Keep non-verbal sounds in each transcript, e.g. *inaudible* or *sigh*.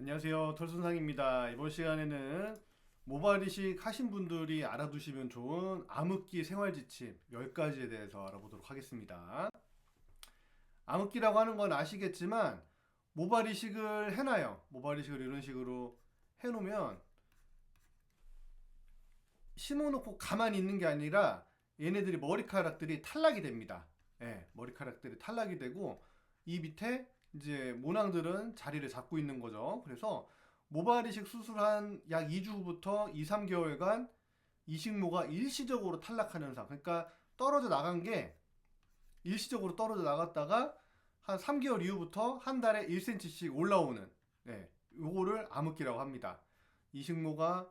안녕하세요. 털순상입니다. 이번 시간에는 모발 이식 하신 분들이 알아두시면 좋은 암흑기 생활 지침 10가지에 대해서 알아보도록 하겠습니다. 암흑기라고 하는 건 아시겠지만 모발 이식을 해놔요. 모발 이식을 이런 식으로 해놓으면 심어놓고 가만히 있는 게 아니라 얘네들이 머리카락들이 탈락이 됩니다. 예, 머리카락들이 탈락이 되고 이 밑에 이제 모낭들은 자리를 잡고 있는 거죠. 그래서 모발 이식 수술한 약 2주 후부터 2, 3개월간 이식모가 일시적으로 탈락하는 현상. 그러니까 떨어져 나간 게 일시적으로 떨어져 나갔다가 한 3개월 이후부터 한 달에 1cm씩 올라오는 네, 요거를 암흑기라고 합니다. 이식모가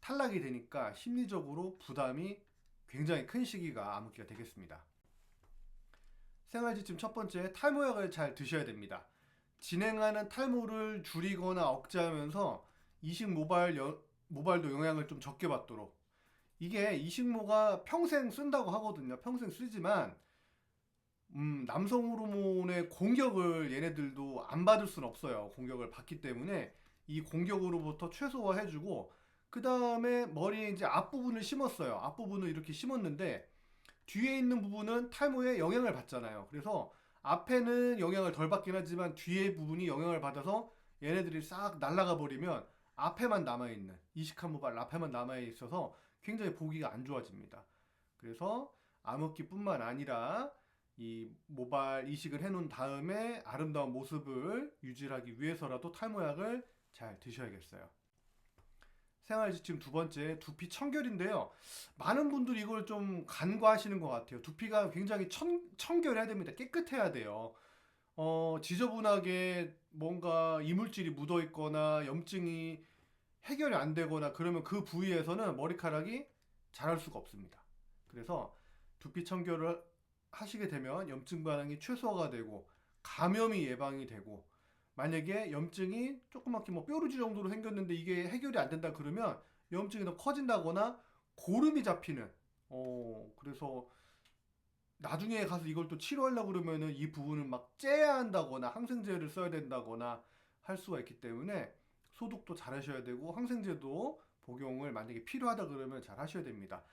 탈락이 되니까 심리적으로 부담이 굉장히 큰 시기가 암흑기가 되겠습니다. 생활지침 첫 번째 탈모약을 잘 드셔야 됩니다. 진행하는 탈모를 줄이거나 억제하면서 이식 모발 여- 모발도 영향을 좀 적게 받도록 이게 이식모가 평생 쓴다고 하거든요. 평생 쓰지만 음, 남성 호르몬의 공격을 얘네들도 안 받을 수는 없어요. 공격을 받기 때문에 이 공격으로부터 최소화해주고 그 다음에 머리에 이제 앞부분을 심었어요. 앞부분을 이렇게 심었는데 뒤에 있는 부분은 탈모에 영향을 받잖아요. 그래서 앞에는 영향을 덜 받긴 하지만 뒤에 부분이 영향을 받아서 얘네들이 싹 날아가 버리면 앞에만 남아있는 이식한 모발 앞에만 남아있어서 굉장히 보기가 안 좋아집니다. 그래서 암흑기뿐만 아니라 이 모발 이식을 해놓은 다음에 아름다운 모습을 유지하기 위해서라도 탈모약을 잘 드셔야겠어요. 생활지침 두 번째 두피 청결인데요. 많은 분들이 이걸 좀 간과하시는 것 같아요. 두피가 굉장히 청, 청결해야 됩니다. 깨끗해야 돼요. 어, 지저분하게 뭔가 이물질이 묻어 있거나 염증이 해결이 안 되거나 그러면 그 부위에서는 머리카락이 자랄 수가 없습니다. 그래서 두피 청결을 하시게 되면 염증 반응이 최소화가 되고 감염이 예방이 되고 만약에 염증이 조그맣게 뭐 뾰루지 정도로 생겼는데 이게 해결이 안 된다 그러면 염증이 더 커진다거나 고름이 잡히는 어 그래서 나중에 가서 이걸 또 치료하려고 그러면은 이 부분을 막 째야 한다거나 항생제를 써야 된다거나 할 수가 있기 때문에 소독도 잘 하셔야 되고 항생제도 복용을 만약에 필요하다 그러면 잘 하셔야 됩니다.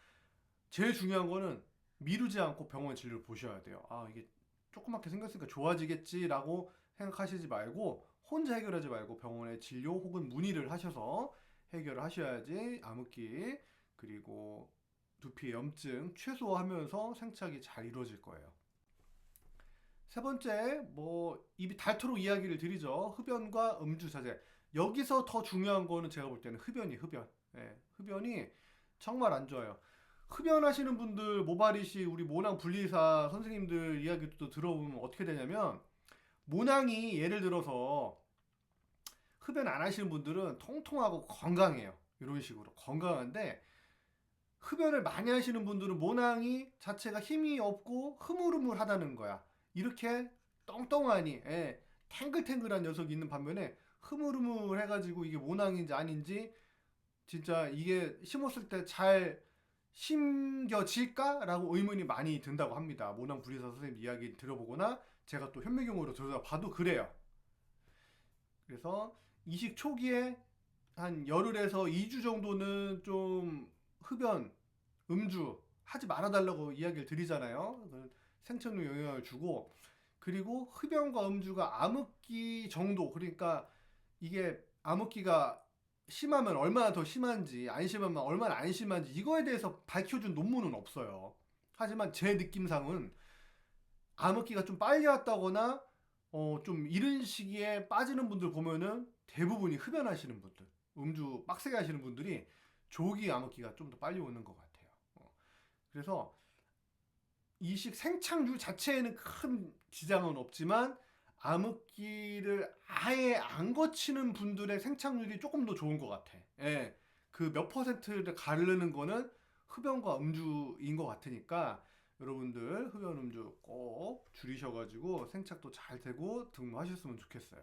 제일 중요한 거는 미루지 않고 병원 진료를 보셔야 돼요. 아, 이게 조그맣게 생겼으니까 좋아지겠지라고 생각하시지 말고 혼자 해결하지 말고 병원에 진료 혹은 문의를 하셔서 해결을 하셔야지 암흑기 그리고 두피 염증 최소화하면서 생착이 잘 이루어질 거예요. 세 번째, 뭐 입이 닳도록 이야기를 드리죠. 흡연과 음주 자제. 여기서 더 중요한 거는 제가 볼 때는 흡연이 흡연. 예, 흡연이 정말 안 좋아요. 흡연하시는 분들 모발이시 우리 모낭 분리사 선생님들 이야기도 들어보면 어떻게 되냐면 모낭이 예를 들어서 흡연 안 하시는 분들은 통통하고 건강해요. 이런 식으로 건강한데 흡연을 많이 하시는 분들은 모낭이 자체가 힘이 없고 흐물흐물하다는 거야. 이렇게 똥똥하니 예, 탱글탱글한 녀석이 있는 반면에 흐물흐물해가지고 이게 모낭인지 아닌지 진짜 이게 심었을 때 잘 심겨질까라고 의문이 많이 든다고 합니다. 모낭 불의사 선생님 이야기 들어보거나 제가 또 현미경으로 들어봐도 그래요. 그래서 이식 초기에 한 열흘에서 2주 정도는 좀 흡연, 음주 하지 말아달라고 이야기를 드리잖아요. 그 생착류 영향을 주고 그리고 흡연과 음주가 암흑기 정도 그러니까 이게 암흑기가 심하면 얼마나 더 심한지 안 심하면 얼마나 안 심한지 이거에 대해서 밝혀준 논문은 없어요. 하지만 제 느낌상은 암흑기가 좀 빨리 왔다거나 어, 좀 이른 시기에 빠지는 분들 보면은 대부분이 흡연하시는 분들, 음주 빡세게 하시는 분들이 조기 암흑기가 좀 더 빨리 오는 것 같아요. 어. 그래서 이식 생착률 자체에는 큰 지장은 없지만 암흑기를 아예 안 거치는 분들의 생착률이 조금 더 좋은 것 같아. 예. 그 몇 퍼센트를 가르는 거는 흡연과 음주인 것 같으니까 여러분들 흡연 음주 꼭 줄이셔가지고 생착도 잘 되고 등록하셨으면 좋겠어요.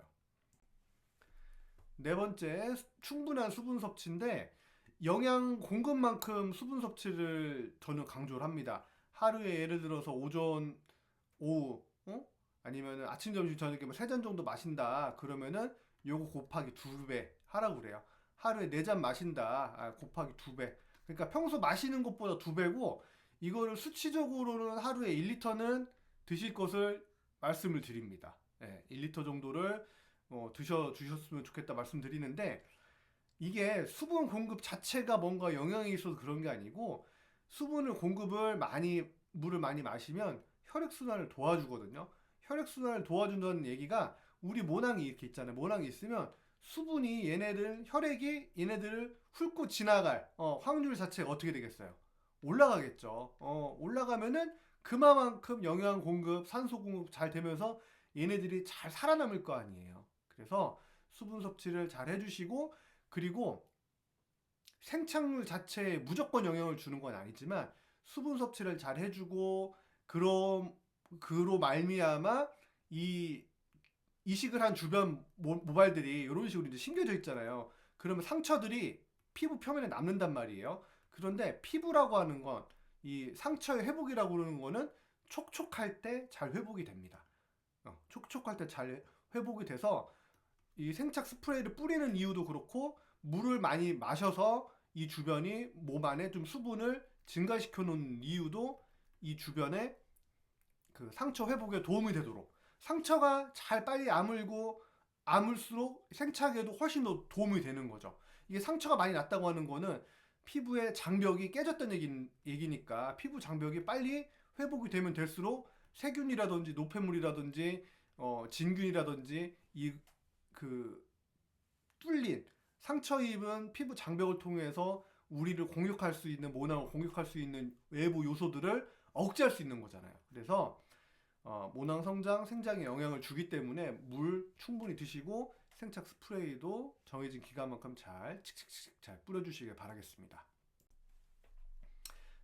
네 번째, 충분한 수분 섭취인데 영양 공급만큼 수분 섭취를 저는 강조를 합니다. 하루에 예를 들어서 오전, 오후, 어? 아니면 아침, 점심, 저녁에 뭐세잔 정도 마신다. 그러면은 요거 곱하기 두 배 하라고 그래요. 하루에 네 잔 마신다. 아, 곱하기 두 배. 그러니까 평소 마시는 것보다 두 배고 이거를 수치적으로는 하루에 1리터는 드실 것을 말씀을 드립니다. 예, 1리터 정도를 어, 드셔 주셨으면 좋겠다 말씀드리는데 이게 수분 공급 자체가 뭔가 영향이 있어서 그런 게 아니고 수분을 공급을 많이 물을 많이 마시면 혈액 순환을 도와주거든요. 혈액 순환을 도와준다는 얘기가 우리 모낭이 이렇게 있잖아요. 모낭이 있으면 수분이 얘네들 혈액이 얘네들을 훑고 지나갈 어, 확률 자체가 어떻게 되겠어요? 올라가겠죠. 어, 올라가면은 그만큼 영양 공급, 산소 공급 잘 되면서 얘네들이 잘 살아남을 거 아니에요. 그래서 수분 섭취를 잘 해주시고 그리고 생착물 자체에 무조건 영향을 주는 건 아니지만 수분 섭취를 잘 해주고 그럼 그로 말미암아 이 이식을 한 주변 모, 모발들이 이런 식으로 이제 심겨져 있잖아요. 그러면 상처들이 피부 표면에 남는단 말이에요. 그런데 피부라고 하는 건 이 상처의 회복이라고 그러는 거는 촉촉할 때 잘 회복이 됩니다. 어, 촉촉할 때 잘 회복이 돼서 이 생착 스프레이를 뿌리는 이유도 그렇고 물을 많이 마셔서 이 주변이 몸 안에 좀 수분을 증가시켜 놓은 이유도 이 주변에 그 상처 회복에 도움이 되도록 상처가 잘 빨리 아물고 아물수록 생착에도 훨씬 더 도움이 되는 거죠. 이게 상처가 많이 났다고 하는 거는 피부의 장벽이 깨졌다는 얘기, 얘기니까 피부 장벽이 빨리 회복이 되면 될수록 세균이라든지 노폐물이라든지 어, 진균이라든지 이 그 뚫린 상처 입은 피부 장벽을 통해서 우리를 공격할 수 있는 모낭을 공격할 수 있는 외부 요소들을 억제할 수 있는 거잖아요. 그래서 어, 모낭 성장, 생장에 영향을 주기 때문에 물 충분히 드시고 생착 스프레이도 정해진 기간만큼 잘 칙칙칙 잘 뿌려주시길 바라겠습니다.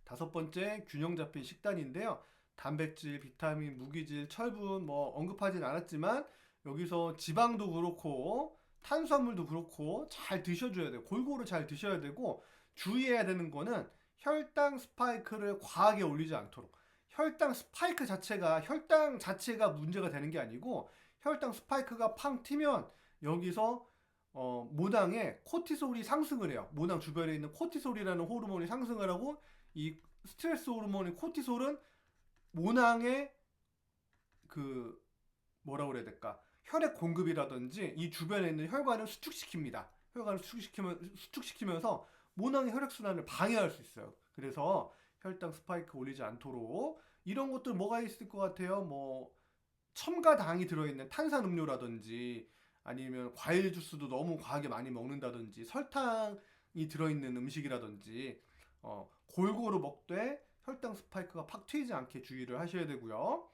다섯 번째 균형 잡힌 식단인데요. 단백질, 비타민, 무기질, 철분 뭐 언급하진 않았지만 여기서 지방도 그렇고 탄수화물도 그렇고 잘 드셔줘야 돼요. 골고루 잘 드셔야 되고 주의해야 되는 거는 혈당 스파이크를 과하게 올리지 않도록. 혈당 스파이크 자체가 혈당 자체가 문제가 되는 게 아니고 혈당 스파이크가 팡 튀면 여기서 어, 모낭에 코티솔이 상승을 해요. 모낭 주변에 있는 코티솔이라는 호르몬이 상승을 하고 이 스트레스 호르몬인 코티솔은 모낭의 그 뭐라 그래야 될까? 혈액 공급이라든지 이 주변에 있는 혈관을 수축시킵니다. 혈관을 수축시키면 수축시키면서 모낭의 혈액 순환을 방해할 수 있어요. 그래서 혈당 스파이크 올리지 않도록 이런 것들 뭐가 있을 것 같아요? 뭐 첨가당이 들어있는 탄산 음료라든지 아니면 과일 주스도 너무 과하게 많이 먹는다든지 설탕이 들어있는 음식이라든지 어, 골고루 먹되 혈당 스파이크가 팍 튀지 않게 주의를 하셔야 되고요.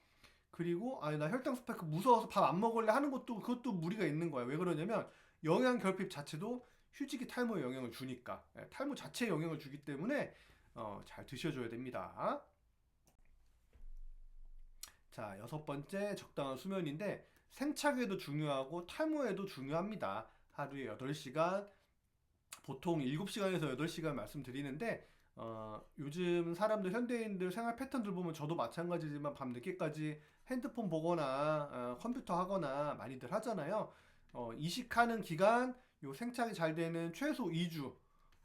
그리고 아니 나 혈당 스파이크 무서워서 밥 안 먹을래 하는 것도 그것도 무리가 있는 거예요. 왜 그러냐면 영양 결핍 자체도 휴지기 탈모에 영향을 주니까 예, 탈모 자체에 영향을 주기 때문에 어, 잘 드셔줘야 됩니다. 자 여섯 번째 적당한 수면인데 생착에도 중요하고 탈모에도 중요합니다. 하루에 8시간 보통 7시간에서 8시간 말씀드리는데 어, 요즘 사람들 현대인들 생활 패턴들 보면 저도 마찬가지지만 밤 늦게까지 핸드폰 보거나 어, 컴퓨터 하거나 많이들 하잖아요. 어, 이식하는 기간 요 생착이 잘 되는 최소 2주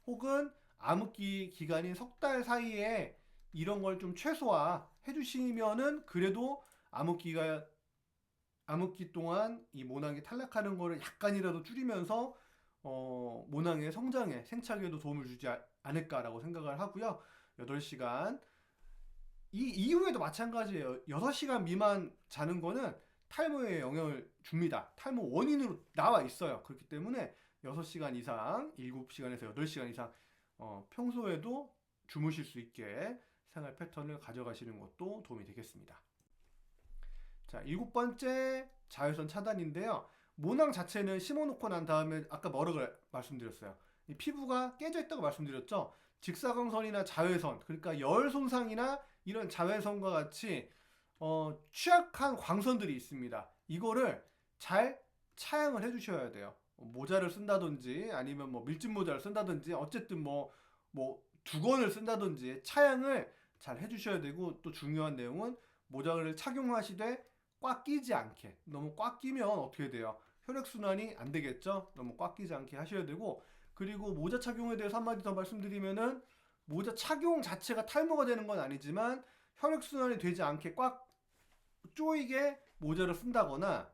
혹은 암흑기 기간인 석 달 사이에 이런 걸 좀 최소화 해 주시면은 그래도 암흑기가 암흑기 동안 이 모낭이 탈락하는 거를 약간이라도 줄이면서 어, 모낭의 성장에 생착에도 도움을 주지 아- 않을까라고 생각을 하고요. 8시간 이 이후에도 마찬가지예요. 6시간 미만 자는 거는 탈모에 영향을 줍니다. 탈모 원인으로 나와 있어요. 그렇기 때문에 6시간 이상, 7시간에서 8시간 이상 어, 평소에도 주무실 수 있게 생활 패턴을 가져가시는 것도 도움이 되겠습니다. 자, 일곱 번째 자외선 차단인데요. 모낭 자체는 심어놓고 난 다음에 아까 뭐라고 말씀드렸어요. 이 피부가 깨져 있다고 말씀드렸죠. 직사광선이나 자외선, 그러니까 열 손상이나 이런 자외선과 같이 어, 취약한 광선들이 있습니다. 이거를 잘 차양을 해주셔야 돼요. 모자를 쓴다든지 아니면 뭐 밀짚 모자를 쓴다든지 어쨌든 뭐 뭐 두건을 쓴다든지 차양을 잘 해주셔야 되고 또 중요한 내용은 모자를 착용하시되 꽉 끼지 않게 너무 꽉 끼면 어떻게 돼요? 혈액순환이 안 되겠죠. 너무 꽉 끼지 않게 하셔야 되고 그리고 모자 착용에 대해서 한마디 더 말씀드리면은 모자 착용 자체가 탈모가 되는 건 아니지만 혈액순환이 되지 않게 꽉 조이게 모자를 쓴다거나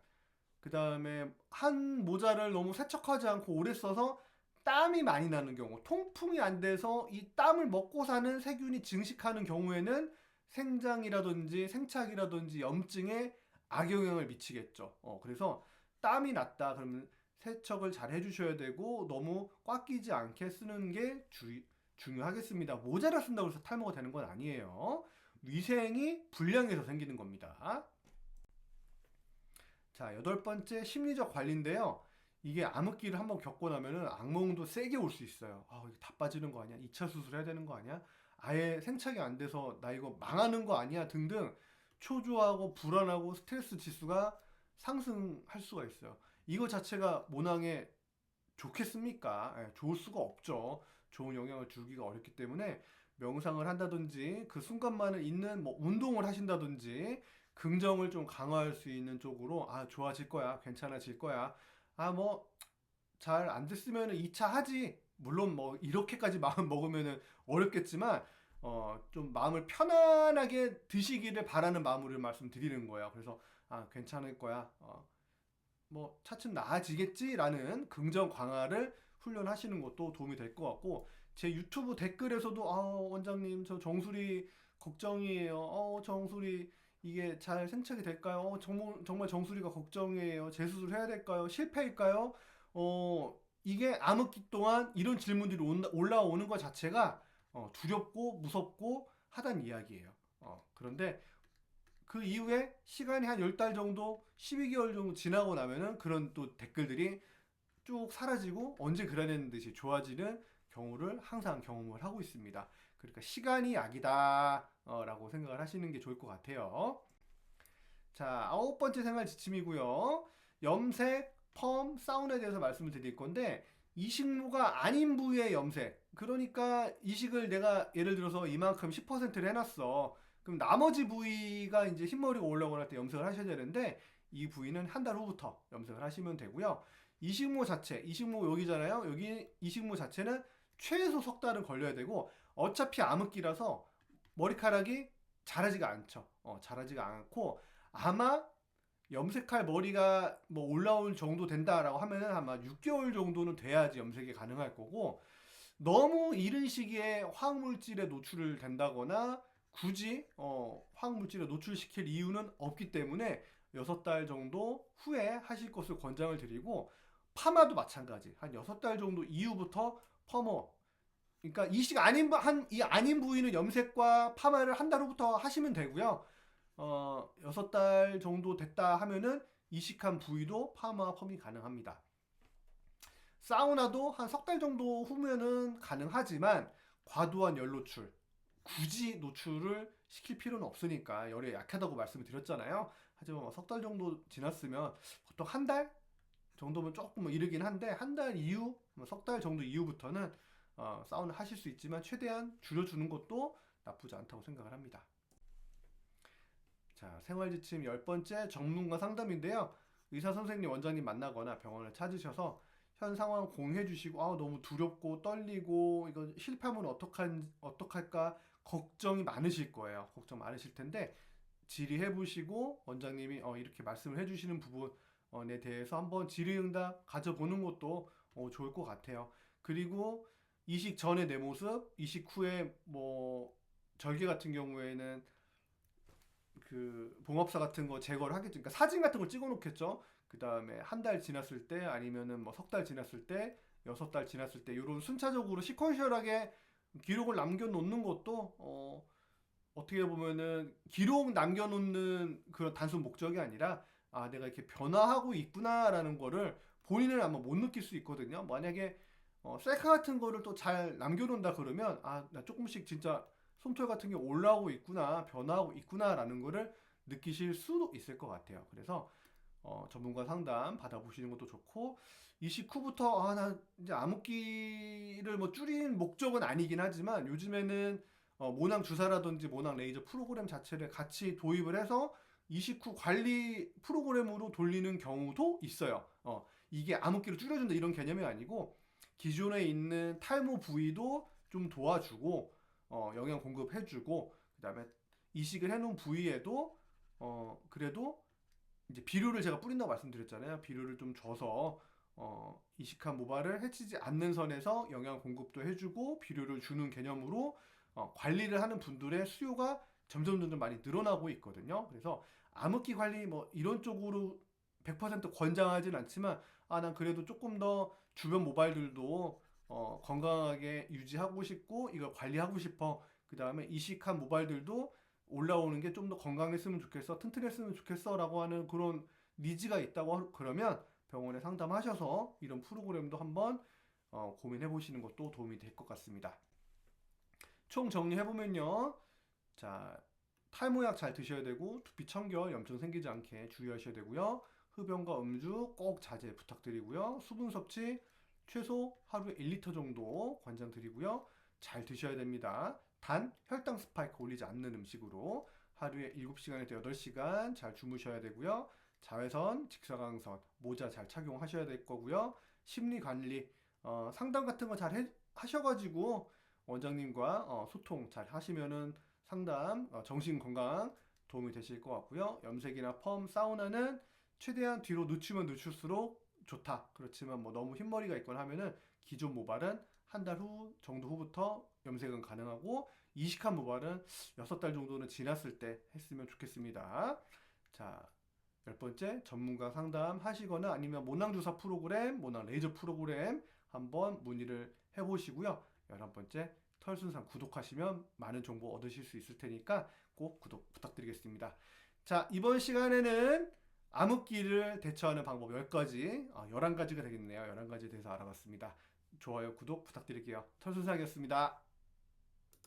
그 다음에 한 모자를 너무 세척하지 않고 오래 써서 땀이 많이 나는 경우, 통풍이 안 돼서 이 땀을 먹고 사는 세균이 증식하는 경우에는 생장이라든지 생착이라든지 염증에 악영향을 미치겠죠. 어, 그래서 땀이 났다 그러면 세척을 잘 해주셔야 되고 너무 꽉 끼지 않게 쓰는 게 주, 중요하겠습니다. 모자를 쓴다고 해서 탈모가 되는 건 아니에요. 위생이 불량해서 생기는 겁니다. 자, 여덟 번째 심리적 관리인데요. 이게 암흑기를 한번 겪고 나면은 악몽도 세게 올 수 있어요. 아, 이거 다 빠지는 거 아니야? 2차 수술 해야 되는 거 아니야? 아예 생착이 안 돼서 나 이거 망하는 거 아니야? 등등 초조하고 불안하고 스트레스 지수가 상승할 수가 있어요. 이거 자체가 모낭에 좋겠습니까? 예, 좋을 수가 없죠. 좋은 영향을 주기가 어렵기 때문에 명상을 한다든지 그 순간만을 있는 뭐 운동을 하신다든지 긍정을 좀 강화할 수 있는 쪽으로 아 좋아질 거야 괜찮아질 거야. 아 뭐 잘 안 됐으면 2차 하지. 물론 뭐 이렇게까지 *laughs* 마음 먹으면은 어렵겠지만 어 좀 마음을 편안하게 드시기를 바라는 마음으로 말씀드리는 거예요. 그래서 아 괜찮을 거야. 어 뭐 차츰 나아지겠지라는 긍정 강화를 훈련하시는 것도 도움이 될 것 같고 제 유튜브 댓글에서도 아 원장님 저 정수리 걱정이에요. 어 정수리 이게 잘 생착이 될까요? 어, 정말, 정말 정수리가 걱정이에요. 재수술 해야 될까요? 실패일까요? 어, 이게 암흑기 동안 이런 질문들이 올라오는 것 자체가 어, 두렵고 무섭고 하단 이야기예요. 어, 그런데 그 이후에 시간이 한 10달 정도, 12개월 정도 지나고 나면은 그런 또 댓글들이 쭉 사라지고 언제 그러는 듯이 좋아지는 경우를 항상 경험을 하고 있습니다. 그러니까 시간이 약이다 어, 라고 생각을 하시는 게 좋을 것 같아요. 자, 아홉 번째 생활 지침이고요. 염색, 펌, 사우나에 대해서 말씀을 드릴 건데 이식모가 아닌 부위의 염색. 그러니까 이식을 내가 예를 들어서 이만큼 10%를 해놨어. 그럼 나머지 부위가 이제 흰머리가 올라오고 날때 염색을 하셔야 되는데 이 부위는 한 달 후부터 염색을 하시면 되고요. 이식모 자체, 이식모 여기잖아요. 여기 이식모 자체는 최소 석 달은 걸려야 되고 어차피 암흑기라서 머리카락이 자라지가 않죠. 어, 자라지가 않고 아마 염색할 머리가 뭐 올라올 정도 된다라고 하면은 아마 6개월 정도는 돼야지 염색이 가능할 거고 너무 이른 시기에 화학물질에 노출을 된다거나 굳이 어, 화학물질에 노출시킬 이유는 없기 때문에 6달 정도 후에 하실 것을 권장을 드리고 파마도 마찬가지 한 6달 정도 이후부터 퍼머 그러니까 이식 아닌 부- 한, 이 아닌 부위는 염색과 파마를 한 달 후부터 하시면 되고요. 어, 여섯 달 정도 됐다 하면은 이식한 부위도 파마 펌이 가능합니다. 사우나도 한 석 달 정도 후면은 가능하지만 과도한 열 노출, 굳이 노출을 시킬 필요는 없으니까 열에 약하다고 말씀을 드렸잖아요. 하지만 석 달 정도 지났으면 보통 한 달 정도면 조금 이르긴 한데 한 달 이후, 뭐석달 정도 이후부터는 어, 사우나 하실 수 있지만 최대한 줄여주는 것도 나쁘지 않다고 생각을 합니다. 자, 생활지침 열 번째 전문가 상담인데요. 의사 선생님, 원장님 만나거나 병원을 찾으셔서 현 상황 공유해 주시고 아, 너무 두렵고 떨리고 이거 실패하면 어떡한 어떡할까 걱정이 많으실 거예요. 걱정 많으실 텐데 질의해 보시고 원장님이 어, 이렇게 말씀을 해 주시는 부분에 대해서 한번 질의응답 가져보는 것도 어, 좋을 것 같아요. 그리고 이식 전의 내 모습, 이식 후에 뭐 절개 같은 경우에는 그 봉합사 같은 거 제거를 하겠죠. 그러니까 사진 같은 걸 찍어 놓겠죠. 그 다음에 한 달 지났을 때 아니면은 뭐 석 달 지났을 때 여섯 달 지났을 때 이런 순차적으로 시퀀셜하게 기록을 남겨놓는 것도 어 어떻게 보면은 기록 남겨놓는 그런 단순 목적이 아니라 아 내가 이렇게 변화하고 있구나라는 거를 본인은 아마 못 느낄 수 있거든요. 만약에 어, 셀카 같은 거를 또 잘 남겨놓는다 그러면 아 나 조금씩 진짜 솜털 같은 게 올라오고 있구나 변화하고 있구나라는 거를 느끼실 수도 있을 것 같아요. 그래서 어, 전문가 상담 받아보시는 것도 좋고 이식 후부터 아 나 이제 암흑기를 뭐 줄인 목적은 아니긴 하지만 요즘에는 어, 모낭 주사라든지 모낭 레이저 프로그램 자체를 같이 도입을 해서 이식 후 관리 프로그램으로 돌리는 경우도 있어요. 어, 이게 암흑기를 줄여준다 이런 개념이 아니고 기존에 있는 탈모 부위도 좀 도와주고 어, 영양 공급해주고 그다음에 이식을 해놓은 부위에도 어, 그래도 이제 비료를 제가 뿌린다고 말씀드렸잖아요. 비료를 좀 줘서 어, 이식한 모발을 해치지 않는 선에서 영양 공급도 해주고 비료를 주는 개념으로 어, 관리를 하는 분들의 수요가 점점 점점 많이 늘어나고 있거든요. 그래서 암흑기 관리 뭐 이런 쪽으로 100% 권장하진 않지만 아 난 그래도 조금 더 주변 모발들도 어, 건강하게 유지하고 싶고 이걸 관리하고 싶어. 그 다음에 이식한 모발들도 올라오는 게 좀 더 건강했으면 좋겠어, 튼튼했으면 좋겠어라고 하는 그런 니즈가 있다고 하- 그러면 병원에 상담하셔서 이런 프로그램도 한번 어, 고민해 보시는 것도 도움이 될 것 같습니다. 총 정리해 보면요, 자 탈모약 잘 드셔야 되고 두피 청결, 염증 생기지 않게 주의하셔야 되고요. 흡연과 음주 꼭 자제 부탁드리고요. 수분 섭취 최소 하루에 1리터 정도 권장드리고요. 잘 드셔야 됩니다. 단 혈당 스파이크 올리지 않는 음식으로 하루에 7시간에서 8시간 잘 주무셔야 되고요. 자외선, 직사광선, 모자 잘 착용하셔야 될 거고요. 심리 관리, 어, 상담 같은 거 잘 하셔가지고 원장님과 어, 소통 잘 하시면은 상담, 어, 정신 건강 도움이 되실 것 같고요. 염색이나 펌, 사우나는 최대한 뒤로 늦추면 늦출수록 좋다. 그렇지만 뭐 너무 흰머리가 있거나 하면은 기존 모발은 한 달 후 정도 후부터 염색은 가능하고 이식한 모발은 6달 정도는 지났을 때 했으면 좋겠습니다. 자, 열 번째 전문가 상담 하시거나 아니면 모낭 주사 프로그램, 모낭 레이저 프로그램 한번 문의를 해 보시고요. 열한 번째 털순상 구독하시면 많은 정보 얻으실 수 있을 테니까 꼭 구독 부탁드리겠습니다. 자, 이번 시간에는 암흑기를 대처하는 방법 10가지, 아, 11가지가 되겠네요. 11가지에 대해서 알아봤습니다. 좋아요, 구독 부탁드릴게요. 털순상이었습니다.